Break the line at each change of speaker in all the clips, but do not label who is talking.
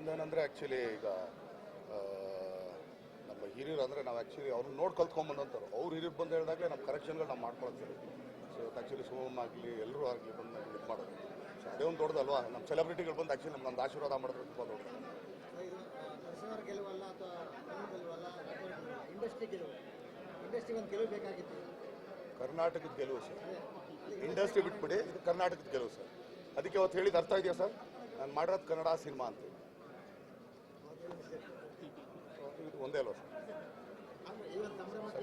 ನಂದೇನಂದರೆ actually ಈಗ ನಮ್ಮ ಹಿರಿಯರು ಅಂದರೆ ನಾವು ಆ್ಯಕ್ಚುಲಿ ಅವ್ರನ್ನ ನೋಡಿ ಕಲ್ತ್ಕೊಂಬಂದಂಥವ್ರು ಅವ್ರು ಹಿರಿಯರು ಬಂದು ಹೇಳಿದಾಗಲೇ ನಮ್ಮ ಕರೆಕ್ಷನ್ಗಳು ನಾವು ಮಾಡ್ಕೊಳ್ತೀವಿ ಸೊ ಆ್ಯಕ್ಚುಲಿ ಶಿವಮ್ ಆಗಲಿ ಎಲ್ಲರೂ ಆಗಲಿ ಬಂದು ನಮ್ಗೆ ಇದು ಮಾಡೋದು. ಸೊ ಅದೇ ಒಂದು ದೊಡ್ಡದಲ್ವಾ? ನಮ್ಮ ಸೆಲೆಬ್ರಿಟಿಗಳು ಬಂದು ಆ್ಯಕ್ಚುಲಿ ನಮ್ಮ ಒಂದು ಆಶೀರ್ವಾದ ಮಾಡಿದ್ರೆ ತುಂಬ ದೊಡ್ಡದು. ಕರ್ನಾಟಕದ ಗೆಲುವು ಸರ್. ಇಂಡಸ್ಟ್ರಿ ಬಿಟ್ಬಿಡಿ ಇದು ಕರ್ನಾಟಕದ ಗೆಲುವು ಸರ್. ಅದಕ್ಕೆ ಅವತ್ತು ಹೇಳಿದ ಅರ್ಥ ಇದೆಯಾ ಸರ್? ನಾನು ಮಾಡಿರೋದು ಕನ್ನಡ ಸಿನಿಮಾ ಅಂತ. ಇದು ಒಂದೇ ಅಲ್ವಾ ಸರ್?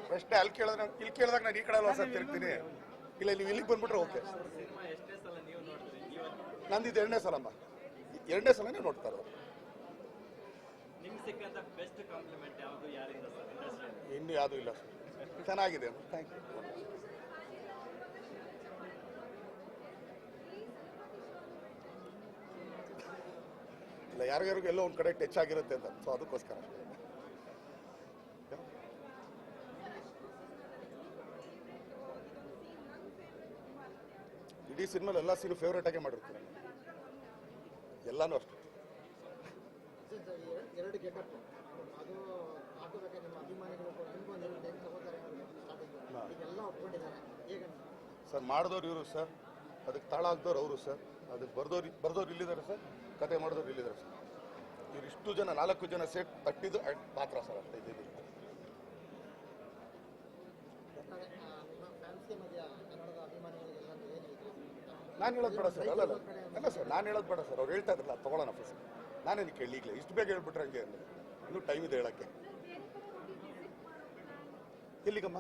ಪ್ರಶ್ನೆ ಅಲ್ಲಿ ಕೇಳಿದ್ರೆ ಇಲ್ಲಿ ಕೇಳಿದಾಗ ನಾನು ಈ ಕಡೆ ಅಲ್ವಾ ಸರ್ ತಿರುಗ್ತೀನಿ. ಇಲ್ಲ ನೀವು ಇಲ್ಲಿಗೆ ಬಂದ್ಬಿಟ್ರೆ ಓಕೆ. ನಂದು ಇದು ಎರಡನೇ ಸಲಮ್ಮ ಎರಡನೇ ಸಲನೇ ನೋಡ್ತಾ ಇರೋದು. ಇನ್ನೂ ಯಾವುದೂ ಇಲ್ಲ ಸರ್. ಚೆನ್ನಾಗಿದೆ ಥ್ಯಾಂಕ್ ಯು ಇಲ್ಲ ಯಾರಿಗಾರಿಗೂ ಎಲ್ಲೋ ಒಂದು ಕಡೆ ಟಚ್ ಆಗಿರುತ್ತೆ ಅಂತ. ಸೊ ಅದಕ್ಕೋಸ್ಕರ. ಇಡೀ ಸಿನಿಮಾ ಎಲ್ಲ ಸೀನು ಫೇವ್ರೇಟ್ ಆಗೇ ಮಾಡಿರ್ತೀನಿ ಎಲ್ಲಾನು ಅಷ್ಟೇ. ಸರ್ ಮಾಡಿದವ್ರು ಇವರು ಸರ್. ಅದಕ್ಕೆ ತಾಳ ಹಾಕ್ದವ್ರು ಅವರು ಸರ್. ಅದಕ್ಕೆ ಬರ್ದವ್ರು ಬರ್ದವ್ರು ಇಲ್ಲಿದ್ದಾರೆ ಸರ್. ಕತೆ ಮಾಡಿದವ್ರು ಇಲ್ಲಿದ್ದಾರೆ ಸರ್ ಇವ್ರು ಇಷ್ಟು ಜನ, ನಾಲ್ಕು ಜನ ಸೇಟ್ ತಟ್ಟಿದ್ದು ಪಾತ್ರ ಸರ್
ಅಂತ
ನಾನು ಹೇಳೋದು ಬೇಡ ಸರ್, ಅಲ್ಲ ಅಲ್ಲ. ಸರ್, ನಾನು ಹೇಳೋದು ಬೇಡ ಸರ್. ಅವ್ರು ಹೇಳ್ತಾ ಇದ್ರಲ್ಲ ತಗೊಳ್ಳೋಣ ಫಸ್ಟ್ ನಾನೇನು ಕೇಳಿ ಈಗಲೇ ಇಷ್ಟು ಬೇಗ ಹೇಳ್ಬಿಟ್ರೆ ಹಂಗೆ ಇನ್ನೂ ಟೈಮ್ ಇದೆ ಹೇಳಕ್ಕೆ. ಎಲ್ಲಿಗಮ್ಮ?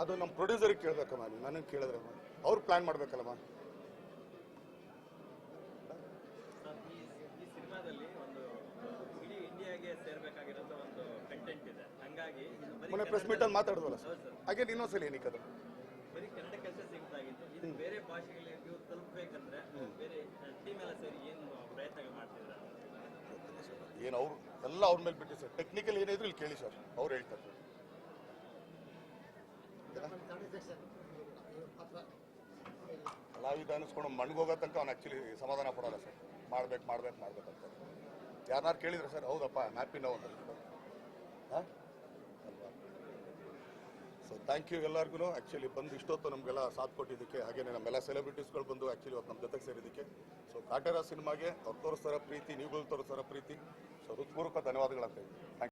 ಅದು ನಮ್ಮ ಪ್ರೊಡ್ಯೂಸರಿಗೆ ಕೇಳಬೇಕಮ್ಮ. ನನಗೆ ಕೇಳಿದ್ರಮ್ಮ. ಅವ್ರು ಪ್ಲ್ಯಾನ್ ಮಾಡಬೇಕಲ್ಲಮ್ಮ
ಸರ್ ಈ ಈ ಸಿನಿಮಾದಲ್ಲಿ ಒಂದು ಇಡೀ ಇಂಡಿಯಾಗೆ ಸೇರ್ಬೇಕಾಗಿರೋದು ಒಂದು ಕಂಟೆಂಟ್ ಇದೆ ಹಂಗಾಗಿ ಇದು ಬರೀ
ಮೊನ್ನೆ ಪ್ರೆಸ್ ಮೀಟಲ್ಲಿ ಮಾತಾಡಿದ್ವಲ್ಲ ಸರ್ ಹಾಗೆ ಇನ್ನೊಂದ್ಸಲ ಏನಕ್ಕೆ ಅದು
ಬರೀ ಕನ್ನಡ ಕೆಲಸ ಸೀಮಿತ ಆಗಿತ್ತು ಇದು ಬೇರೆ ಭಾಷೆಗಳಿಗೆ ಬೇರೆ ಟೀಮ್ ಎಲ್ಲ ಸೇರಿ ಏನು
ಅವ್ರು ಎಲ್ಲ ಅವ್ರ ಮೇಲೆ ಬಿಟ್ಟು ಸರ್. ಟೆಕ್ನಿಕಲ್ ಏನಿದ್ರು ಇಲ್ಲಿ ಕೇಳಿ ಸರ್ ಅವ್ರು ಹೇಳ್ತಾರೆ ಸರ್ ಕಲಾವಿದ ಅನಿಸ್ಕೊಂಡು ಮಣ್ಗೋಗೋ ತನಕ ಅವ್ನು ಆ್ಯಕ್ಚುಲಿ ಸಮಾಧಾನ ಪಡೋಲ್ಲ ಸರ್ ಮಾಡ್ಬೇಕು ಮಾಡ್ಬೇಕು ಮಾಡ್ಬೇಕಂತ ಯಾರನ್ನಾರು ಕೇಳಿದ್ರೆ ಸರ್ ಹೌದಪ್ಪ ಹ್ಯಾಪಿ ನೋವು ಅಂತ ಹಾಂ? ಸೊ ಥ್ಯಾಂಕ್ ಯು ಎಲ್ಲರಿಗೂ ಆ್ಯಕ್ಚುಲಿ ಬಂದು ಇಷ್ಟೊತ್ತು ನಮಗೆಲ್ಲ ಸಾಥ್ ಕೊಟ್ಟಿದ್ದಕ್ಕೆ ಹಾಗೆಯೇ ನಮ್ಮೆಲ್ಲ ಸೆಲೆಬ್ರಿಟೀಸ್ಗಳು ಬಂದು ಆ್ಯಕ್ಚುಲಿ ಇವತ್ತು ನಮ್ಮ ಜೊತೆಗೆ ಸೇರಿದ್ದಕ್ಕೆ. ಸೊ ಕಾಟೇರ ಸಿನಿಮಾಗೆ ಅವ್ರು ತೋರಿಸ್ತಾರ ಪ್ರೀತಿ, ನೀವುಗಳು ತೋರಿಸ್ತಾರ ಪ್ರೀತಿ. ಸೊ ಹೃತ್ಪೂರ್ವಕ ಧನ್ಯವಾದಗಳಂತ ಥ್ಯಾಂಕ್